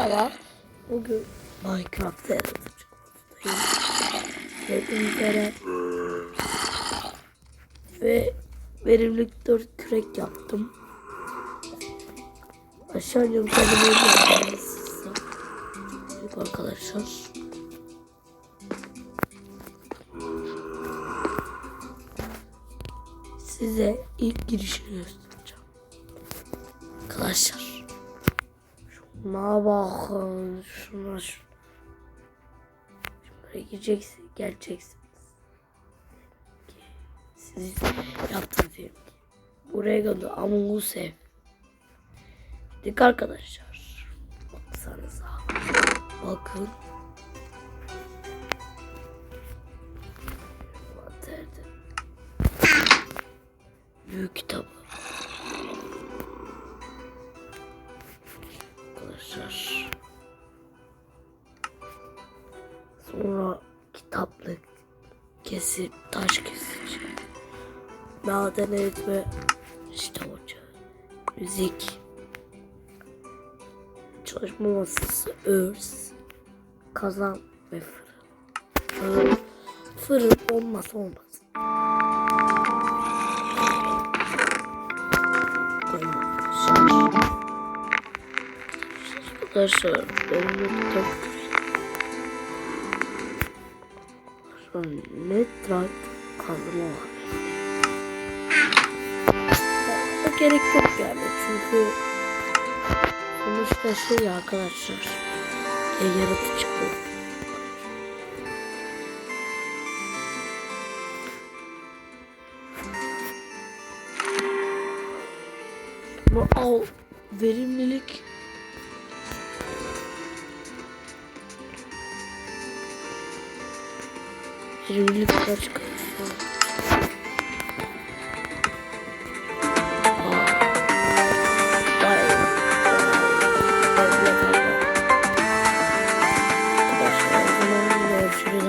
Merhaba. Bugün Minecraft'ta yaratıcıyım. Hepinizlere ve verimlilik 4 kürek yaptım. Aşağı yapacağız. Evet arkadaşlar. Size ilk girişini göstereceğim. Arkadaşlar. Şuna bakın. Şuna şuna. Şuraya gireceksin. Geleceksiniz. Siz yaptınız diyelim ki. Buraya gönder. Among Us ev. Dik arkadaşlar. Baksanıza. Bakın. Büyük kitabı. Arkadaşlar. Sonra kitaplık kesip taş kesici. Maden eritme işte ocağı. Müzik. Çalışma masası, örs, kazan ve fırın. Fırın, fırın olmaz olmaz. Arkadaşlar Şu an netrak kazma var. Ya, gerek yok yani çünkü sonuçta şey ya arkadaşlar e, yaratıcı. Bu al verimlilik verimlilik kaç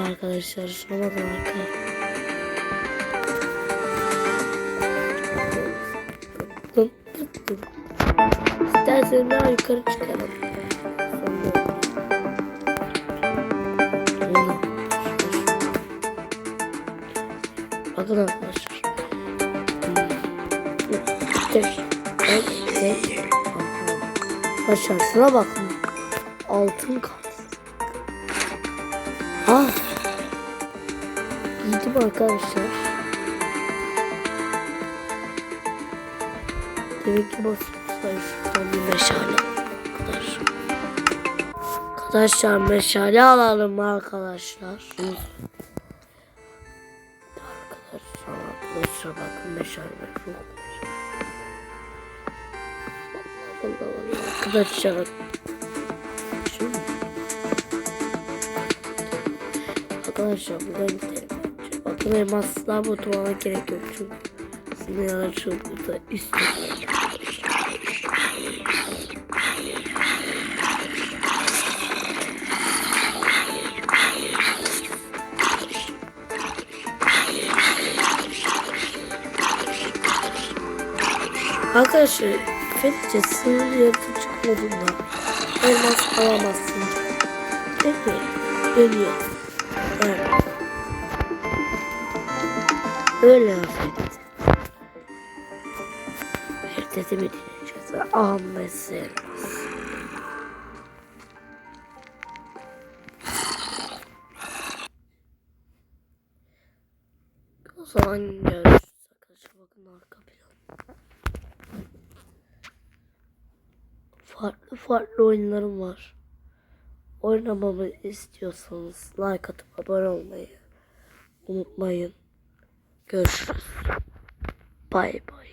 arkadaşlar. Sonra dım. İstersen daha yukarı çıkalım. Bakın arkadaşlar. Arkadaşlar şuna bakın. Altın kalsın. Ah. Giydim arkadaşlar. Demek ki basmışlar şuradan bir meşale. Arkadaşlar. Arkadaşlar meşale alalım arkadaşlar. Arkadaşlar bakın meşale çok Allah Allah arkadaşlar. Şimdi Arkadaşlar buradan gidelim. Bakın elmaslar botumana gerek yok çünkü. Yana şu burada üstte. Arkadaşlar Fethiye sınır yaratıcı modunda elmas alamazsın. Evet, dönüyor. Evet. Öyle affet. Fethiye'de mi dinleyeceğiz? Ahmet Servis. O zaman görüşürüz arkadaşlar. Bakın arka plan. Farklı farklı oyunlarım var. Oynamamı istiyorsanız like atıp abone olmayı unutmayın. Görüşürüz. Bay bay.